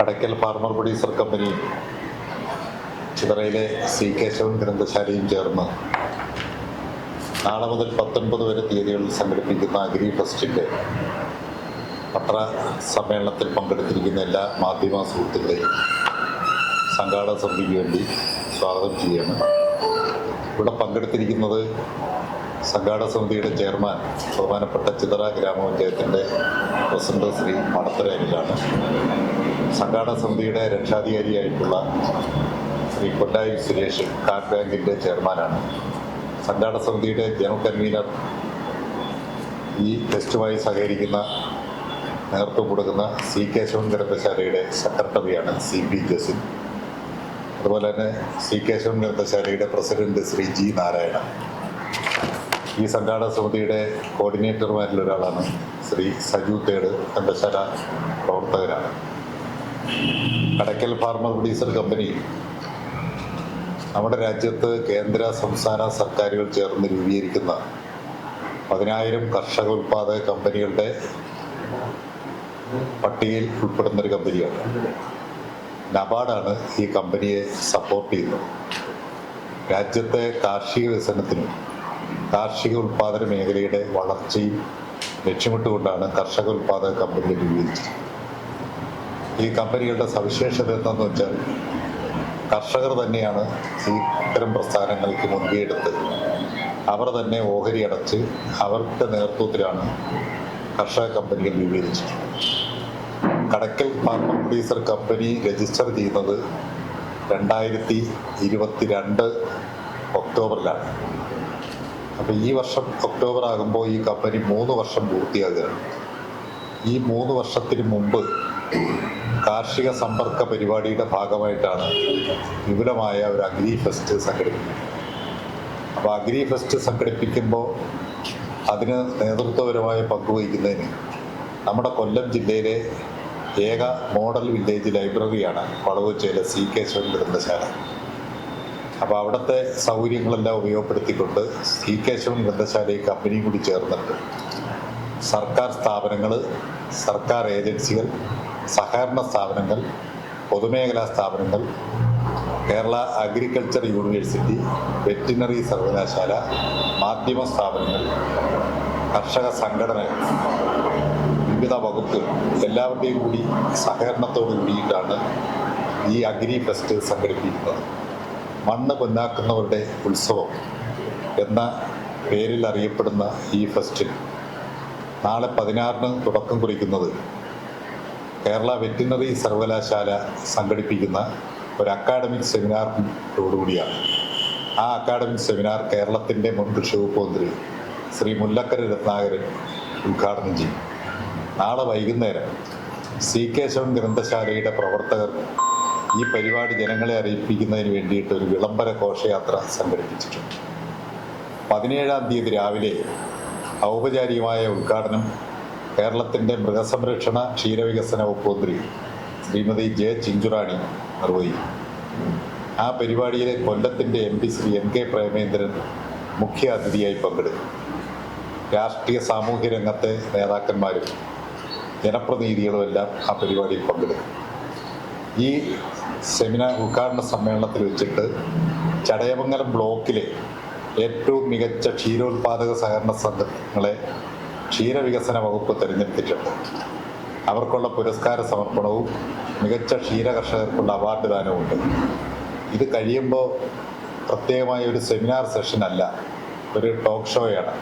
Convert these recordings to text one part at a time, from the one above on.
Kadakkal farmer producer കമ്പനിയും ചിതറയിലെ C Keshavan ഗ്രന്ഥശാലയും ചേർന്ന് നാളെ മുതൽ പത്തൊൻപത് വരെ തീയതികളിൽ സംഘടിപ്പിക്കുന്ന അഗ്രി ഫെസ്റ്റിന്റെ പത്ര സമ്മേളനത്തിൽ പങ്കെടുത്തിരിക്കുന്ന എല്ലാ മാധ്യമ സുഹൃത്തുക്കളെയും സംഘാടക സമിതിക്ക് വേണ്ടി സ്വാഗതം ചെയ്യുകയാണ്. ഇവിടെ പങ്കെടുത്തിരിക്കുന്നത് സംഘാടക സമിതിയുടെ ചെയർമാൻ ബഹുമാനപ്പെട്ട ചിതറ ഗ്രാമപഞ്ചായത്തിന്റെ പ്രസിഡന്റ് ശ്രീ മണത്തരയിലാണ് സംഘാടക സമിതിയുടെ രക്ഷാധികാരിയായിട്ടുള്ള ശ്രീ കൊല്ലായി സുരേഷ് കാർഡ് ബാങ്കിന്റെ ചെയർമാനാണ്. സംഘാടക സമിതിയുടെ ജനറൽ കൺവീനർ ഈ ടെസ്റ്റുമായി സഹകരിക്കുന്ന നേതൃത്വം കൊടുക്കുന്ന സി കേശവൻ ഗ്രന്ഥശാലയുടെ സെക്രട്ടറിയാണ് സി പി ജസിൻ. അതുപോലെ തന്നെ സി കേശവൻ ഗ്രന്ഥശാലയുടെ പ്രസിഡന്റ് ശ്രീ ജി നാരായണ ഈ സംഘാടക സമിതിയുടെ കോർഡിനേറ്റർമാരിൽ ഒരാളാണ് ശ്രീ സജു തേട് കണ്ടശാല പ്രവർത്തകരാണ്. Kadakkal farmer producer company. നമ്മുടെ രാജ്യത്ത് കേന്ദ്ര സംസ്ഥാന സർക്കാരുകൾ ചേർന്ന് രൂപീകരിക്കുന്ന പതിനായിരം കർഷക ഉൽപാദക കമ്പനികളുടെ പട്ടികയിൽ ഉൾപ്പെടുന്ന ഒരു കമ്പനിയാണ്. നബാർഡാണ് ഈ കമ്പനിയെ സപ്പോർട്ട് ചെയ്യുന്നത്. രാജ്യത്തെ കാർഷിക വികസനത്തിനും കാർഷിക ഉൽപാദന മേഖലയുടെ വളർച്ചയും ലക്ഷ്യമിട്ടുകൊണ്ടാണ് കർഷക ഉൽപാദക കമ്പനികൾ രൂപീകരിച്ചത്. ഈ കമ്പനികളുടെ സവിശേഷത എന്താണെന്ന് വെച്ചാൽ കർഷകർ തന്നെയാണ് ഈ ഇത്തരം പ്രസ്ഥാനങ്ങൾക്ക് മുൻകൈയെടുത്ത് അവർ തന്നെ ഓഹരി അടച്ച് അവരുടെ നേതൃത്വത്തിലാണ് കർഷക കമ്പനികൾ രൂപീകരിച്ചത്. Kadakkal farmer producer company register ചെയ്യുന്നത് രണ്ടായിരത്തി ഇരുപത്തിരണ്ട് ഒക്ടോബറിലാണ്. അപ്പോൾ ഈ വർഷം ഒക്ടോബർ ആകുമ്പോൾ ഈ കമ്പനി മൂന്ന് വർഷം പൂർത്തിയാകുകയാണ് ഈ മൂന്ന് വർഷത്തിന് മുമ്പ് കാർഷിക സമ്പർക്ക പരിപാടിയുടെ ഭാഗമായിട്ടാണ് വിപുലമായ ഒരു അഗ്രി ഫെസ്റ്റ് സംഘടിപ്പിക്കുന്നത്. അപ്പോൾ അഗ്രി ഫെസ്റ്റ് സംഘടിപ്പിക്കുമ്പോൾ അതിന് നേതൃത്വപരമായ പങ്കുവഹിക്കുന്നതിന് നമ്മുടെ കൊല്ലം ജില്ലയിലെ ഏക മോഡൽ വില്ലേജ് ലൈബ്രറിയാണ് വളവുച്ചയിലെ സി കേശവൻ ഗ്രന്ഥശാല അപ്പോൾ അവിടുത്തെ സൗകര്യങ്ങളെല്ലാം ഉപയോഗപ്പെടുത്തിക്കൊണ്ട് സി കേശവൻ ഗ്രന്ഥശാലയും കമ്പനിയും കൂടി ചേർന്നിട്ട് സർക്കാർ സ്ഥാപനങ്ങൾ സർക്കാർ ഏജൻസികൾ സഹകരണ സ്ഥാപനങ്ങൾ പൊതുമേഖലാ സ്ഥാപനങ്ങൾ കേരള അഗ്രികൾച്ചർ യൂണിവേഴ്സിറ്റി വെറ്റിനറി സർവകലാശാല മാധ്യമ സ്ഥാപനങ്ങൾ കർഷക സംഘടനകൾ വിവിധ വകുപ്പ് എല്ലാവരുടെയും കൂടി സഹകരണത്തോടു കൂടിയിട്ടാണ് ഈ അഗ്രി ഫെസ്റ്റ് സംഘടിപ്പിക്കുന്നത്. മണ്ണ് പൊന്നാക്കുന്നവരുടെ ഉത്സവം എന്ന പേരിൽ അറിയപ്പെടുന്ന ഈ ഫെസ്റ്റിൽ നാളെ പതിനാറിന് തുടക്കം കുറിക്കുന്നത് കേരള വെറ്റിനറി സർവകലാശാല സംഘടിപ്പിക്കുന്ന ഒരു അക്കാഡമിക് സെമിനാറിനോടുകൂടിയാണ് ആ അക്കാഡമിക് സെമിനാർ കേരളത്തിന്റെ മുൻ കൃഷി വകുപ്പ് മന്ത്രി ശ്രീ മുല്ലക്കര രത്നാകരൻ ഉദ്ഘാടനം ചെയ്യും. നാളെ വൈകുന്നേരം സി കേശവൻ ഗ്രന്ഥശാലയുടെ പ്രവർത്തകർ ഈ പരിപാടി ജനങ്ങളെ അറിയിപ്പിക്കുന്നതിന് വേണ്ടിയിട്ട് ഒരു വിളംബര ഘോഷയാത്ര സംഘടിപ്പിച്ചിട്ടുണ്ട്. പതിനേഴാം തീയതി രാവിലെ ഔപചാരികമായ ഉദ്ഘാടനം കേരളത്തിന്റെ മൃഗസംരക്ഷണ ക്ഷീരവികസന വകുപ്പ് മന്ത്രി ശ്രീമതി ജെ ചിഞ്ചുറാണി നിർവഹിക്കും. ആ പരിപാടിയിലെ കൊല്ലത്തിന്റെ M P Shri N K Premendran മുഖ്യ അതിഥിയായി പങ്കെടുക്കും. രാഷ്ട്രീയ സാമൂഹ്യ രംഗത്തെ നേതാക്കന്മാരും ജനപ്രതിനിധികളും എല്ലാം ആ പരിപാടിയിൽ പങ്കെടുക്കും. ഈ സെമിനാർ ഉദ്ഘാടന സമ്മേളനത്തിൽ വെച്ചിട്ട് ചടയമംഗലം ബ്ലോക്കിലെ ഏറ്റവും മികച്ച ക്ഷീരോത്പാദക സഹകരണ സംഘങ്ങളെ ക്ഷീരവികസന വകുപ്പ് തിരഞ്ഞെടുത്തിട്ടുണ്ട്. അവർക്കുള്ള പുരസ്കാര സമർപ്പണവും മികച്ച ക്ഷീര കർഷകർക്കുള്ള അവാർഡ് ദാനവുമുണ്ട് ഇത് കഴിയുമ്പോൾ പ്രത്യേകമായ ഒരു സെമിനാർ സെഷൻ അല്ല ഒരു ടോക്ക് ഷോയാണ്.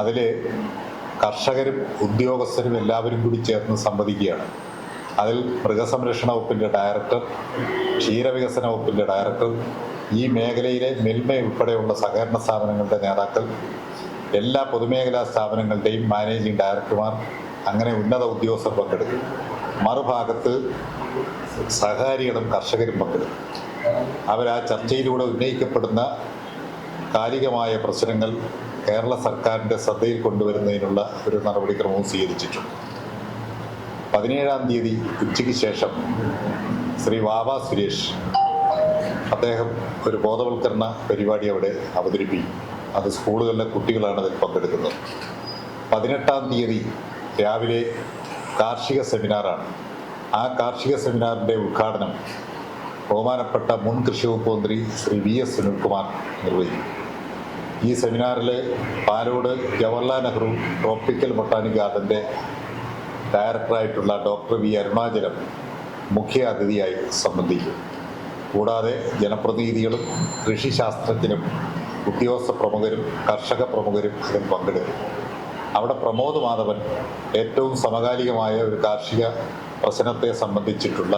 അതിൽ കർഷകരും ഉദ്യോഗസ്ഥരും എല്ലാവരും കൂടി ചേർന്ന് സംവദിക്കുകയാണ്. അതിൽ മൃഗസംരക്ഷണ വകുപ്പിന്റെ ഡയറക്ടർ ക്ഷീരവികസന വകുപ്പിന്റെ ഡയറക്ടർ ഈ മേഖലയിലെ മെൽമ ഉൾപ്പെടെയുള്ള സഹകരണ സ്ഥാപനങ്ങളുടെ നേതാക്കൾ എല്ലാ പൊതുമേഖലാ സ്ഥാപനങ്ങളുടെയും മാനേജിംഗ് ഡയറക്ടർമാർ അങ്ങനെ ഉന്നത ഉദ്യോഗസ്ഥർ പങ്കെടുക്കും. മറുഭാഗത്ത് സഹകാരികളും കർഷകരും പങ്കെടുക്കും. അവർ ആ ചർച്ചയിലൂടെ ഉന്നയിക്കപ്പെടുന്ന കാലികമായ പ്രശ്നങ്ങൾ കേരള സർക്കാരിന്റെ ശ്രദ്ധയിൽ കൊണ്ടുവരുന്നതിനുള്ള ഒരു നടപടിക്രമവും സ്വീകരിച്ചിട്ടുണ്ട്. പതിനേഴാം തീയതി ഉച്ചയ്ക്ക് ശേഷം ശ്രീ വാവ സുരേഷ് അദ്ദേഹം ഒരു ബോധവൽക്കരണ പരിപാടി അവിടെ അവതരിപ്പിക്കും അത് സ്കൂളുകളിലെ കുട്ടികളാണ് അതിൽ പങ്കെടുക്കുന്നത്. പതിനെട്ടാം തീയതി രാവിലെ കാർഷിക സെമിനാറാണ്. ആ കാർഷിക സെമിനാറിന്റെ ഉദ്ഘാടനം ബഹുമാനപ്പെട്ട മുൻ കൃഷി വകുപ്പ് മന്ത്രി ശ്രീ വി എസ് സുനിൽകുമാർ നിർവഹിക്കും. ഈ സെമിനാറിൽ പാലോട് ജവഹർലാൽ നെഹ്റു ട്രോപ്പിക്കൽ ബൊട്ടാണിക് ഗാർഡന്റെ ഡയറക്ടറായിട്ടുള്ള ഡോക്ടർ വി അരുണാചലം മുഖ്യ അതിഥിയായി സംബന്ധിക്കും. കൂടാതെ ജനപ്രതിനിധികളും കൃഷിശാസ്ത്രജ്ഞരും ഉദ്യോഗസ്ഥ പ്രമുഖരും കർഷക പ്രമുഖരും ഇതിൽ പങ്കെടുക്കും. അവിടെ പ്രമോദ് മാധവൻ ഏറ്റവും സമകാലികമായ ഒരു കാർഷിക പ്രശ്നത്തെ സംബന്ധിച്ചിട്ടുള്ള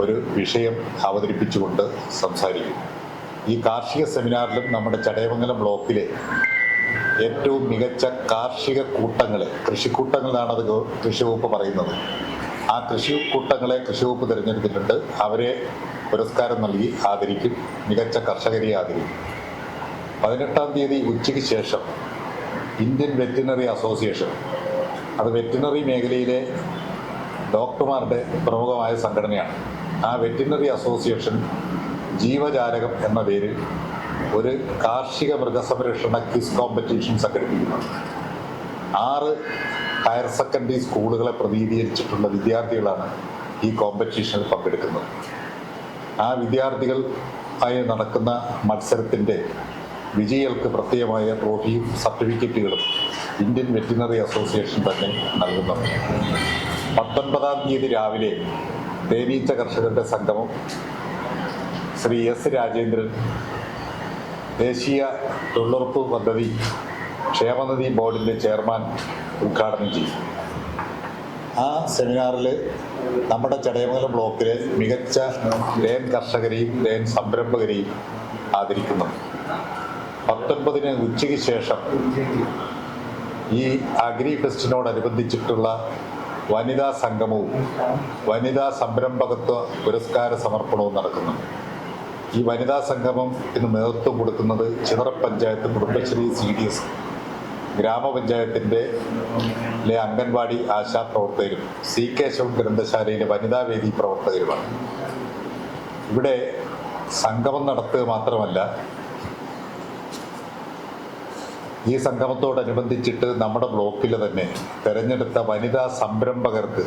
ഒരു വിഷയം അവതരിപ്പിച്ചുകൊണ്ട് സംസാരിക്കും. ഈ കാർഷിക സെമിനാറിലും നമ്മുടെ ചടയമംഗലം ബ്ലോക്കിലെ ഏറ്റവും മികച്ച കാർഷിക കൂട്ടങ്ങളെ കൃഷിക്കൂട്ടങ്ങളാണ് അത് കൃഷിവകുപ്പ് കൃഷി വകുപ്പ് പറയുന്നത്. ആ കൃഷി കൂട്ടങ്ങളെ കൃഷി വകുപ്പ് തിരഞ്ഞെടുത്തിട്ടുണ്ട്. അവരെ പുരസ്കാരം നൽകി ആദരിക്കും. മികച്ച കർഷകരെ ആദരിക്കും. പതിനെട്ടാം തീയതി ഉച്ചയ്ക്ക് ശേഷം ഇന്ത്യൻ വെറ്റിനറി അസോസിയേഷൻ അത് വെറ്റിനറി മേഖലയിലെ ഡോക്ടർമാരുടെ പ്രമുഖമായ സംഘടനയാണ്. ആ വെറ്റിനറി അസോസിയേഷൻ ജീവജാലകം എന്ന പേരിൽ ഒരു കാർഷിക മൃഗസംരക്ഷണ ക്വിസ് കോമ്പറ്റീഷൻ സംഘടിപ്പിക്കുന്നത് ആറ് ഹയർ സെക്കൻഡറി സ്കൂളുകളെ പ്രതിനിധീകരിച്ചിട്ടുള്ള വിദ്യാർത്ഥികളാണ് ഈ കോമ്പറ്റീഷനിൽ പങ്കെടുക്കുന്നത്. ആ വിദ്യാർത്ഥികൾ ആയി നടക്കുന്ന മത്സരത്തിന്റെ വിജയികൾക്ക് പ്രത്യേകമായ ട്രോഫിയും സർട്ടിഫിക്കറ്റുകളും ഇന്ത്യൻ വെറ്റിനറി അസോസിയേഷൻ തന്നെ നൽകുന്നുണ്ട്. പത്തൊൻപതാം തീയതി രാവിലെ തേനീച്ച കർഷകരുടെ സംഗമം ശ്രീ എസ് രാജേന്ദ്രൻ ദേശീയ തൊഴിലുറപ്പ് പദ്ധതി ക്ഷേമനിധി ബോർഡിന്റെ ചെയർമാൻ ഉദ്ഘാടനം ചെയ്യും. ആ സെമിനാറിൽ നമ്മുടെ ചടയമംഗലം ബ്ലോക്കിലെ മികച്ച തേൻ കർഷകരെയും തേൻ സംരംഭകരെയും ആദരിക്കുന്നു. പത്തൊൻപതിന് ഉച്ചയ്ക്ക് ശേഷം ഈ അഗ്രി ഫെസ്റ്റിനോടനുബന്ധിച്ചിട്ടുള്ള വനിതാ സംഗമവും വനിതാ സംരംഭകത്വ പുരസ്കാര സമർപ്പണവും നടക്കുന്നുണ്ട് ഈ വനിതാ സംഗമം ഇന്ന് നേതൃത്വം കൊടുക്കുന്നത് Chithara panchayat Kudumbashree C D S ഗ്രാമപഞ്ചായത്തിന്റെ അംഗൻവാടി ആശാ പ്രവർത്തകരും സി കേശവൻ ഗ്രന്ഥശാലയിലെ വനിതാവേദി പ്രവർത്തകരുമാണ്. ഇവിടെ സംഗമം നടത്തുക മാത്രമല്ല ഈ സംഗമത്തോടനുബന്ധിച്ചിട്ട് നമ്മുടെ ബ്ലോക്കിൽ തന്നെ തെരഞ്ഞെടുത്ത വനിതാ സംരംഭകർക്ക്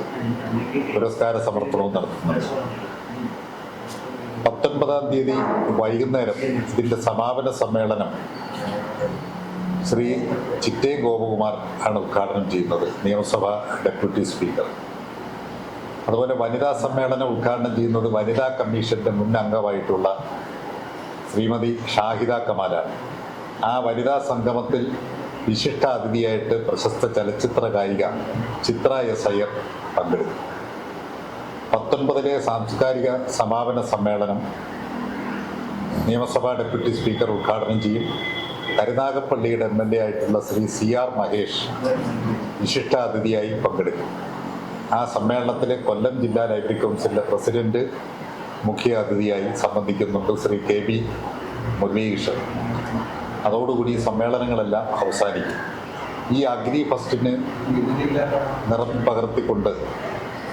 പുരസ്കാര സമർപ്പണവും നടത്തുന്നുണ്ട്. പത്തൊൻപതാം തീയതി വൈകുന്നേരം ഇതിന്റെ സമാപന സമ്മേളനം ശ്രീ ചിറ്റേ ഗോപകുമാർ ആണ് ഉദ്ഘാടനം ചെയ്യുന്നത് നിയമസഭാ ഡെപ്യൂട്ടി സ്പീക്കർ. അതുപോലെ വനിതാ സമ്മേളനം ഉദ്ഘാടനം ചെയ്യുന്നത് വനിതാ കമ്മീഷന്റെ മുൻ അംഗമായിട്ടുള്ള ശ്രീമതി ഷാഹിദ കമാലാണ്. ആ വനിതാ സംഗമത്തിൽ വിശിഷ്ട അതിഥിയായിട്ട് പ്രശസ്ത ചലച്ചിത്ര ഗായിക ചിത്ര എസ് അയ്യർ പങ്കെടുക്കും പത്തൊൻപതിലെ സാംസ്കാരിക സമാപന സമ്മേളനം നിയമസഭാ ഡെപ്യൂട്ടി സ്പീക്കർ ഉദ്ഘാടനം ചെയ്യും. കരുനാഗപ്പള്ളിയുടെ എം എൽ എ ആയിട്ടുള്ള ശ്രീ സി ആർ മഹേഷ് വിശിഷ്ടാതിഥിയായി പങ്കെടുക്കും. ആ സമ്മേളനത്തിലെ കൊല്ലം ജില്ലാ ലൈബ്രറി കൗൺസിലിന്റെ പ്രസിഡന്റ് മുഖ്യ അതിഥിയായി സംബന്ധിക്കുന്നുണ്ട് ശ്രീ കെ ബി മുരളീകൃഷ്ണൻ. അതോടുകൂടി സമ്മേളനങ്ങളെല്ലാം അവസാനിക്കും. ഈ അഗ്രി ഫസ്റ്റിന് നിറം പകർത്തിക്കൊണ്ട്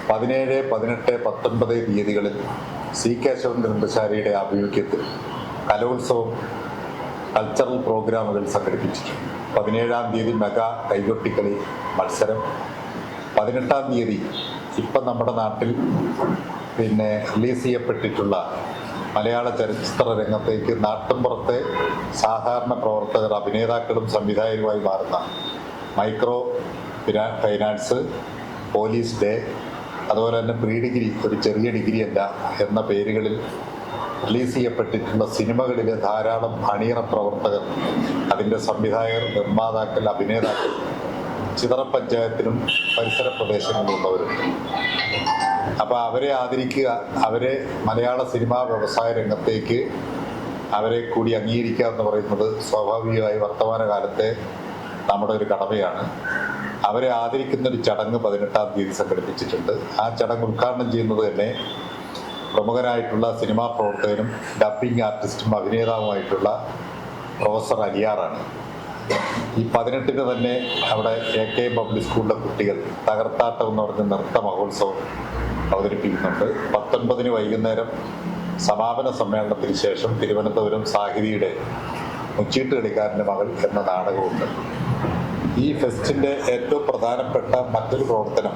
പതിനേഴ് പതിനെട്ട് പത്തൊൻപത് തീയതികളിൽ സി കേശവൻ ഗ്രന്ഥശാലയുടെ ആഭിമുഖ്യത്തിൽ കലോത്സവം കൾച്ചറൽ പ്രോഗ്രാമുകൾ സംഘടിപ്പിച്ചിട്ടുണ്ട്. പതിനേഴാം തീയതി മെഗാ കൈകൊട്ടിക്കളി മത്സരം. പതിനെട്ടാം തീയതി ഇപ്പം നമ്മുടെ നാട്ടിൽ പിന്നെ റിലീസ് ചെയ്യപ്പെട്ടിട്ടുള്ള മലയാള ചലച്ചിത്ര രംഗത്തേക്ക് നാട്ടിൻപുറത്തെ സാധാരണ പ്രവർത്തകർ അഭിനേതാക്കളും സംവിധായകരുമായി മാറുന്ന മൈക്രോ ഫിനാ- ഫൈനാൻസ് പോലീസ് ഡേ അതുപോലെ തന്നെ പ്രീ ഡിഗ്രി ഒരു ചെറിയ ഡിഗ്രി അല്ല എന്ന പേരുകളിൽ റിലീസ് ചെയ്യപ്പെട്ടിട്ടുള്ള സിനിമകളിലെ ധാരാളം അണിയറ പ്രവർത്തകർ അതിന്റെ സംവിധായകർ നിർമ്മാതാക്കൾ അഭിനേതാക്കൾ ചിതറ പഞ്ചായത്തിനും പരിസര പ്രദേശങ്ങളിലുള്ളവരുണ്ട് അപ്പോൾ അവരെ ആദരിക്കുക അവരെ മലയാള സിനിമാ വ്യവസായ രംഗത്തേക്ക് അവരെ കൂടി അംഗീകരിക്കുക എന്ന് പറയുന്നത് സ്വാഭാവികമായി വർത്തമാനകാലത്തെ നമ്മുടെ ഒരു കടമയാണ്. അവരെ ആദരിക്കുന്ന ഒരു ചടങ്ങ് പതിനെട്ടാം തീയതി സംഘടിപ്പിച്ചിട്ടുണ്ട്. ആ ചടങ്ങ് ഉദ്ഘാടനം ചെയ്യുന്നത് തന്നെ പ്രമുഖനായിട്ടുള്ള സിനിമാ പ്രവർത്തകനും ഡബ്ബിംഗ് ആർട്ടിസ്റ്റും അഭിനേതാവുമായിട്ടുള്ള പ്രൊഫസർ അലിയാറാണ്. ഈ പതിനെട്ടിന് തന്നെ അവിടെ എ കെ പബ്ലിക് സ്കൂളിലെ കുട്ടികൾ തകർത്താട്ടം എന്ന് പറഞ്ഞ നൃത്ത മഹോത്സവം അവതരിപ്പിക്കുന്നുണ്ട്. പത്തൊൻപതിന് വൈകുന്നേരം സമാപന സമ്മേളനത്തിന് ശേഷം തിരുവനന്തപുരം സാഹിതിയുടെ മുച്ചീട്ട് കളിക്കാരന്റെ മകൾ എന്ന നാടകമുണ്ട് ഈ ഫെസ്റ്റിന്റെ ഏറ്റവും പ്രധാനപ്പെട്ട മറ്റൊരു പ്രവർത്തനം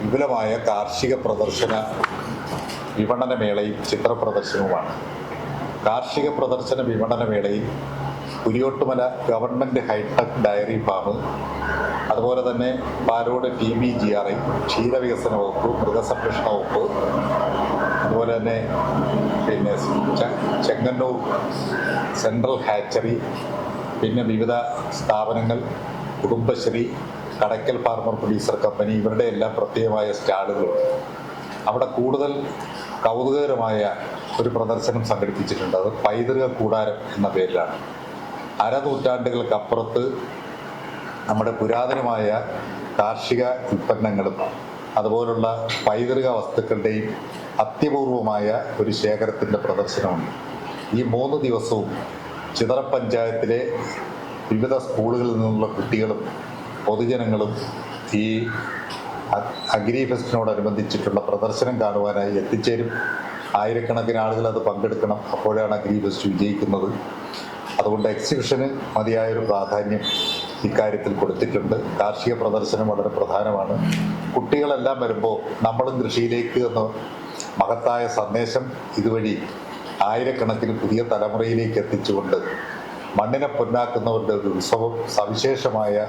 വിപുലമായ കാർഷിക പ്രദർശന വിപണന ചിത്രപ്രദർശനവുമാണ്. ചിത്ര പ്രദർശനവുമാണ് കാർഷിക പ്രദർശന വിപണനമേളയിൽ Kuriyottumala government hi-tech dairy farm അതുപോലെ തന്നെ Palode T B G R I ക്ഷീരവികസന വകുപ്പ് മൃഗസംരക്ഷണ വകുപ്പ് അതുപോലെ തന്നെ പിന്നെ ചെങ്ങന്നൂർ സെൻട്രൽ ഹാച്ചറി പിന്നെ വിവിധ സ്ഥാപനങ്ങൾ Kudumbashree Kadakkal farmer producer company ഇവരുടെ എല്ലാം പ്രത്യേകമായ സ്റ്റാളുകളുണ്ട്. അവിടെ കൂടുതൽ കൗതുകകരമായ ഒരു പ്രദർശനം സംഘടിപ്പിച്ചിട്ടുണ്ട്. അത് പൈതൃക കൂടാരം എന്ന പേരിലാണ്. അരനൂറ്റാണ്ടുകൾക്കപ്പുറത്ത് നമ്മുടെ പുരാതനമായ കാർഷിക ഉൽപ്പന്നങ്ങളും അതുപോലുള്ള പൈതൃക വസ്തുക്കളുടെയും അത്യപൂർവമായ ഒരു ശേഖരത്തിന്റെ പ്രദർശനമുണ്ട്. ഈ മൂന്ന് ദിവസവും ചിതറ പഞ്ചായത്തിലെ വിവിധ സ്കൂളുകളിൽ നിന്നുള്ള കുട്ടികളും പൊതുജനങ്ങളും ഈ അഗ്രി ഫെസ്റ്റിനോടനുബന്ധിച്ചിട്ടുള്ള പ്രദർശനം കാണുവാനായി എത്തിച്ചേരും. ആയിരക്കണക്കിന് ആളുകൾ അത് പങ്കെടുക്കണം. അപ്പോഴാണ് അഗ്രി ഫെസ്റ്റ് വിജയിക്കുന്നത്. അതുകൊണ്ട് എക്സിബിഷന് മതിയായൊരു പ്രാധാന്യം ഇക്കാര്യത്തിൽ കൊടുത്തിട്ടുണ്ട്. കാർഷിക പ്രദർശനം വളരെ പ്രധാനമാണ്. കുട്ടികളെല്ലാം വരുമ്പോൾ നമ്മളും കൃഷിയിലേക്ക് എന്ന മഹത്തായ സന്ദേശം ഇതുവഴി ആയിരക്കണക്കിന് പുതിയ തലമുറയിലേക്ക് എത്തിച്ചുകൊണ്ട് മണ്ണിനെ പൊന്നാക്കുന്നവരുടെ ഒരു ഉത്സവം സവിശേഷമായ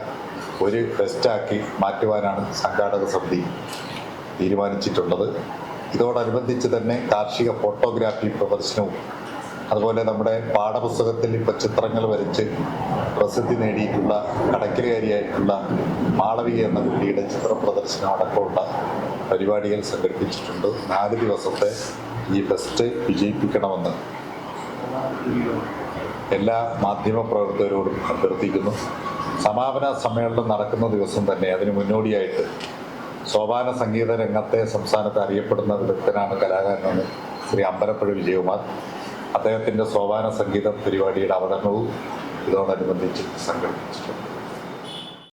ഒരു ഫെസ്റ്റാക്കി മാറ്റുവാനാണ് സംഘാടക സമിതി തീരുമാനിച്ചിട്ടുള്ളത്. ഇതോടനുബന്ധിച്ച് തന്നെ കാർഷിക ഫോട്ടോഗ്രാഫി പ്രദർശനവും അതുപോലെ നമ്മുടെ പാഠപുസ്തകത്തിൽ ഇപ്പോൾ ചിത്രങ്ങൾ വരച്ച് പ്രസിദ്ധി നേടിയിട്ടുള്ള കടക്കിലുകാരിയായിട്ടുള്ള മാളവിക എന്ന കുട്ടിയുടെ ചിത്ര പ്രദർശനം അടക്കമുള്ള പരിപാടികൾ സംഘടിപ്പിച്ചിട്ടുണ്ട്. നാല് ദിവസത്തെ ഈ ഫെസ്റ്റ് വിജയിപ്പിക്കണമെന്ന് എല്ലാ മാധ്യമ പ്രവർത്തകരോടും അഭ്യർത്ഥിക്കുന്നു. സമാപന സമ്മേളനം നടക്കുന്ന ദിവസം തന്നെ അതിന് മുന്നോടിയായിട്ട് സോപാന സംഗീത രംഗത്തെ സംസ്ഥാനത്ത് അറിയപ്പെടുന്ന വിദഗ്ധനാണ് കലാകാരനാണ് ശ്രീ അമ്പലപ്പുഴ വിജയകുമാർ. അദ്ദേഹത്തിന്റെ സോപാന സംഗീത പരിപാടിയുടെ അവതരണവും ഇതോടനുബന്ധിച്ച് സംഘടിപ്പിച്ചിട്ടുണ്ട്.